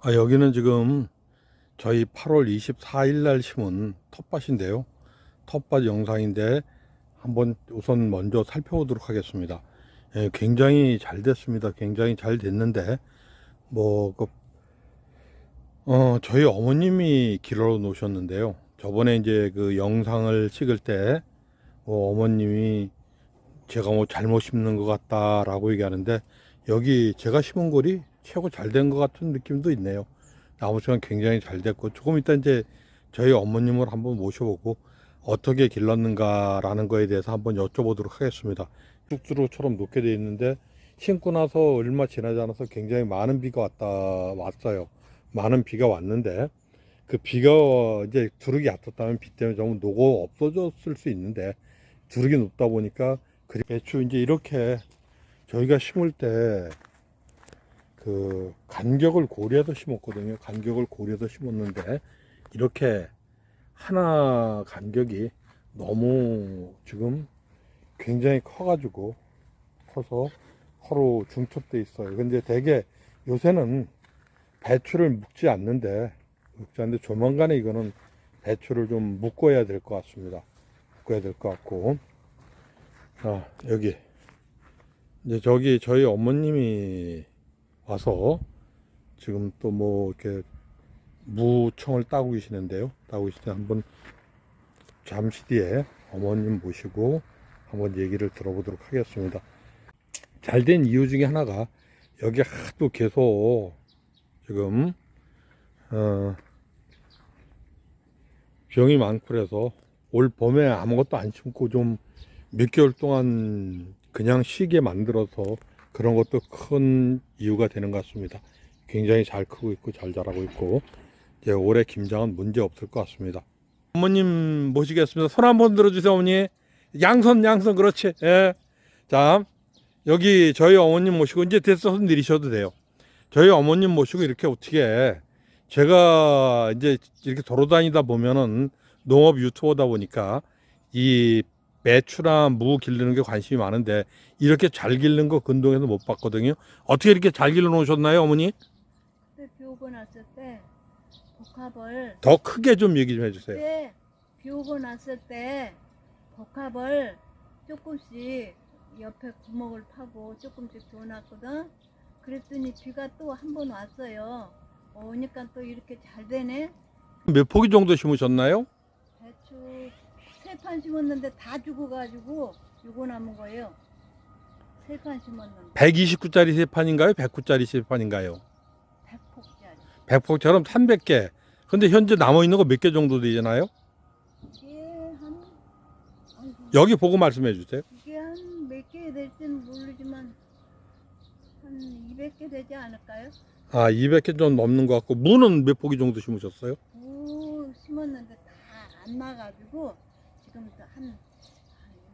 아, 여기는 지금 저희 8월 24일 날 심은 텃밭인데요. 텃밭 영상인데 한번 우선 먼저 살펴보도록 하겠습니다. 예, 굉장히 잘 됐습니다. 굉장히 잘 됐는데 뭐 그, 어, 저희 어머님이 길러 놓으셨는데요. 저번에 이제 그 영상을 찍을 때 어, 어머님이 제가 뭐 잘못 심는 것 같다라고 얘기하는데 여기 제가 심은 골이 최고 잘 된 것 같은 느낌도 있네요. 나무수가 굉장히 잘 됐고 조금 이따 이제 저희 어머님을 한번 모셔보고 어떻게 길렀는가라는 거에 대해서 한번 여쭤보도록 하겠습니다. 쑥주로처럼 높게 돼 있는데 심고 나서 얼마 지나지 않아서 굉장히 많은 비가 왔다 왔어요. 많은 비가 왔는데 그 비가 이제 두르기 얕았다면 비 때문에 좀 녹어 없어졌을 수 있는데 두르기 높다 보니까 그 배추 이제 이렇게 저희가 심을 때 그 간격을 고려해서 심었거든요. 간격을 고려해서 심었는데 이렇게 하나 간격이 너무 지금 굉장히 커가지고 커서 서로 중첩돼 있어요. 근데 대개 요새는 배추를 묶지 않는데 묶지 않는데 조만간에 이거는 배추를 좀 묶어야 될 것 같습니다. 묶어야 될 것 같고 자 여기 이제 저기 저희 어머님이 와서 지금 또 뭐 이렇게 무청을 따고 계시는데요. 따고 계시는데 한번 잠시 뒤에 어머님 모시고 한번 얘기를 들어보도록 하겠습니다. 잘 된 이유 중에 하나가 여기 하도 계속 지금 어 병이 많고 그래서 올 봄에 아무것도 안 심고 좀 몇 개월 동안 그냥 쉬게 만들어서 그런 것도 큰 이유가 되는 것 같습니다. 굉장히 잘 크고 있고 잘 자라고 있고 이제 올해 김장은 문제 없을 것 같습니다. 어머님 모시겠습니다. 손 한번 들어주세요, 어머니. 양손, 양손, 그렇지. 예. 자, 여기 저희 어머님 모시고 이제 됐어 손 내리셔도 돼요. 저희 어머님 모시고 이렇게 어떻게 제가 이제 이렇게 돌아다니다 보면은 농업 유튜버다 보니까 이 배추나 무 기르는 게 관심이 많은데 이렇게 잘 기르는 거 근동에서 못 봤거든요. 어떻게 이렇게 잘 길러 놓으셨나요, 어머니? 그때 비 오고 났을 때 복합을 더 크게 좀 얘기 좀 해주세요. 그때 비 오고 났을 때 복합을 조금씩 옆에 구멍을 파고 조금씩 줘놨거든. 그랬더니 비가 또 한 번 왔어요. 오니까 또 이렇게 잘 되네. 몇 포기 정도 심으셨나요? 배추 세 판 심었는데 다 죽어가지고 요거 남은 거예요. 세 판 심었는데 129짜리 세 판인가요? 109짜리 세 판인가요? 백폭짜리. 100폭처럼 300개. 근데 현재 남아 있는 거 몇 개 정도 되잖아요? 이게 한 아이고, 여기 보고 말씀해 주세요. 이게 한 몇 개 될지는 모르지만 한 200개 되지 않을까요? 아, 200개 좀 넘는 것 같고 무는 몇 포기 정도 심으셨어요? 무 심었는데 다 안 나가지고 지금 한,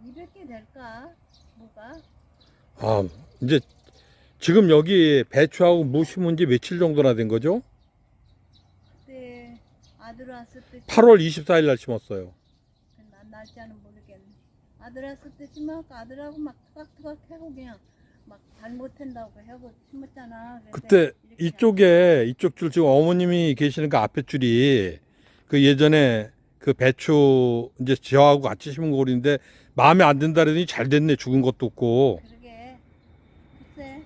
한 200개 될까? 무가? 아, 이제 지금 여기 배추하고 무 심은 지 며칠 정도나 된 거죠? 그때 아들 왔을 때 8월 24일 날 심었어요. 난 날짜는 모르겠네. 아들 왔을 때 심어갖고 아들하고 막 투각투각 해고 그냥 막 잘못한다고 하고 심었잖아. 그때 이렇게 이쪽에 이쪽 줄 지금 어머님이 계시는 그 앞에 줄이 그 예전에 그 배추 이제 저하고 같이 심은 거인데 마음에 안 든다 그러더니 잘 됐네 죽은 것도 없고 그러게 글쎄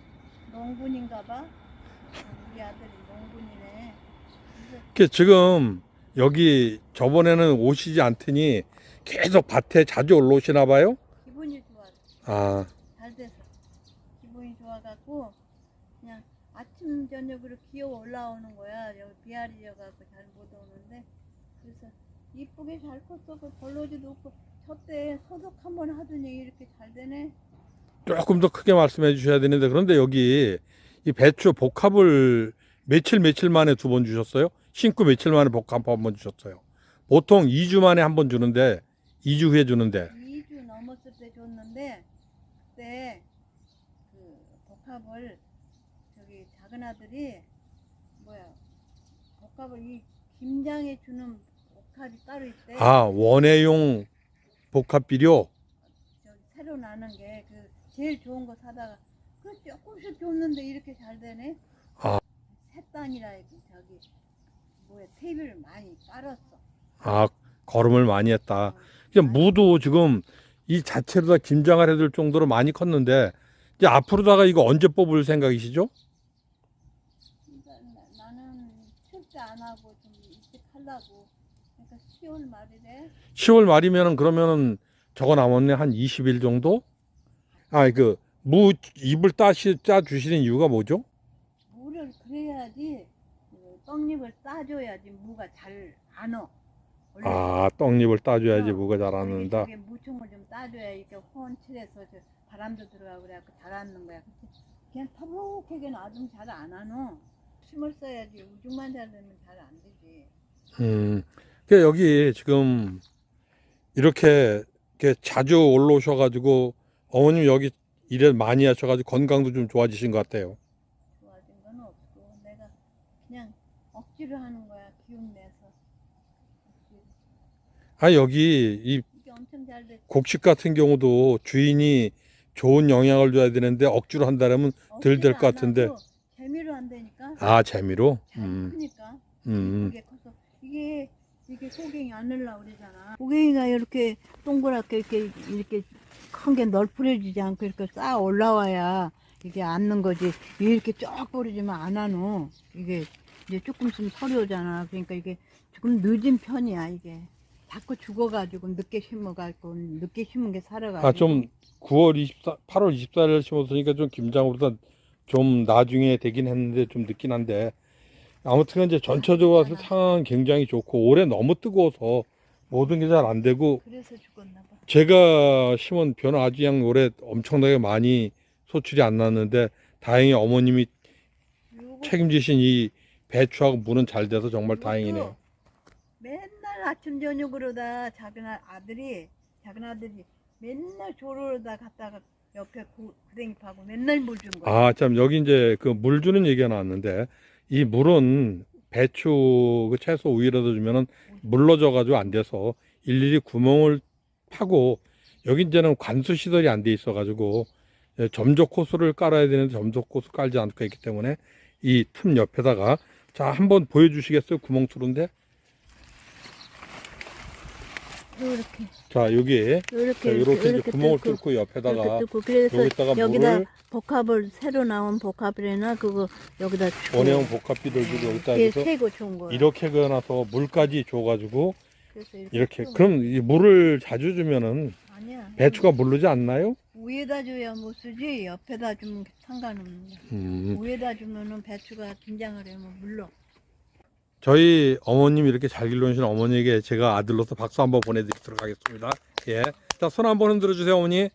농군인가 봐. 우리 아들이 농군이네. 그 지금 여기 저번에는 오시지 않더니 계속 밭에 자주 올라오시나 봐요. 기분이 좋아. 아, 잘 돼서 기분이 좋아갖고 그냥 아침 저녁으로 기어 올라오는 거야 여기 비아리여갖고 잘 못 오는데 그래서 이쁘게 잘 컸어 그 벌러지도 없고 저때 소독 한번 하더니 이렇게 잘 되네 조금 더 크게 말씀해 주셔야 되는데 그런데 여기 이 배추 복합을 며칠 며칠 만에 두 번 주셨어요? 신고 며칠 만에 복합 한 번 주셨어요. 보통 2주 만에 한 번 주는데 2주 후에 주는데 2주 넘었을 때 줬는데 그때 그 복합을 저기 작은 아들이 뭐야 복합을 이 김장에 주는 복합이 따로 있대 아 원예용 복합 비료 저기 새로 나는 게 그 제일 좋은 거 사다가 그 조금씩 줬는데 이렇게 잘 되네. 아. 햇단이라 해도 저기 뭐야 테이블을 많이 깔았어. 아, 걸음을 많이 했다. 그냥 무도 지금 이 자체로 다 김장을 해둘 정도로 많이 컸는데 이제 앞으로다가 이거 언제 뽑을 생각이시죠? 그러니까 나, 나는 철제 안 하고 좀 일찍 하려고. 그러니까 10월 말이래. 10월 말이면은 그러면은 저거 남았네 한 20일 정도? 아, 그 무 잎을 따시 짜 주시는 이유가 뭐죠? 무를 그래야지 그 떡잎을 따줘야지 무가 잘 안 어. 원래 아, 떡잎을 따줘야지 어, 무가 잘안 우리 온다. 저게 무총을 좀 따줘야 이렇게 혼칠해서 저 바람도 들어가고 그래갖고 잘 앉는 거야. 그냥 터벅하게 놔두면 잘안 하노. 힘을 써야지 우중만 잘 되면 잘 안 되지. 음, 그 여기 지금 이렇게, 이렇게 자주 올라오셔가지고 어머님 여기 일을 많이 하셔가지고 건강도 좀 좋아지신 것 같아요. 좋아진 건 없고 내가 그냥 억지로 하는 거야 기운 내서. 억지로. 아 여기 이 이게 엄청 잘 됐지. 곡식 같은 경우도 주인이 좋은 영향을 줘야 되는데 억지로 한다면 덜 될 것 억지로 안 같은데. 하고 재미로 한다니까. 아 재미로. 잘 음, 크니까. 음, 이게 커서 이게 이게 소갱이 안 늘라 그러잖아. 소갱이가 이렇게 동그랗게 이렇게 이렇게 큰 게 널브러지지 않고 이렇게 쌓아 올라와야 이게 앉는 거지. 이렇게 쭉 버리지만 안 하노. 이게 이제 조금 있으면 서려잖아. 그러니까 이게 조금 늦은 편이야 이게. 자꾸 죽어가지고 늦게 심어가지고 늦게 심은 게 살아가지고. 아 좀 9월 24, 8월 24일 심었으니까 좀 김장으로다 좀 나중에 되긴 했는데 좀 늦긴 한데 아무튼 이제 전체적으로 봐서 상황은 굉장히 좋고 올해 너무 뜨거워서 모든 게 잘 안 되고 그래서 죽었나 봐. 제가 심은 벼는 아주 그냥 올해 엄청나게 많이 소출이 안 났는데 다행히 어머님이 요거 책임지신 이 배추하고 무는 잘 돼서 정말 다행이네요. 맨날 아침 저녁으로 다 작은 아- 아들이 작은 아들이 맨날 조로로다 갔다가 옆에 구, 구댕이 파고 맨날 물 준 거야. 아, 참, 여기 이제 그 물 주는 얘기가 나왔는데, 이 물은 배추 그 채소 우유라도 주면은 물러져 가지고 안 돼서 일일이 구멍을 파고, 여기 이제는 관수 시설이 안 돼 있어 가지고, 예, 점적 호수를 깔아야 되는데 점적 호수 깔지 않고 있기 때문에 이 틈 옆에다가, 자, 한번 보여주시겠어요? 구멍 뚫은데? 이렇게 자, 여기, 이렇게 자, 이렇게 이제 구멍을 뚫고 옆에다가, 이렇게 뚫고 그래서 여기다가 여기다 물을 복합을 새로 나온 복합이나 그거 여기다 주고 원형 복합비를 주고 여기다 이게 해서 세고 좋은 거야. 이렇게 그어놔서 물까지 줘가지고, 그래서 이렇게 쭉. 그럼 이 물을 자주 주면은 아니야. 배추가 물르지 않나요? 위에다 줘야 못 쓰지 옆에다 주면 상관없는 거야. 음, 위에다 주면은 배추가 긴장을 하면 물러. 저희 어머님 이렇게 잘 길러주신 어머니에게 제가 아들로서 박수 한번 보내드리도록 하겠습니다. 예, 자 손 한번 흔들어 주세요 어머니.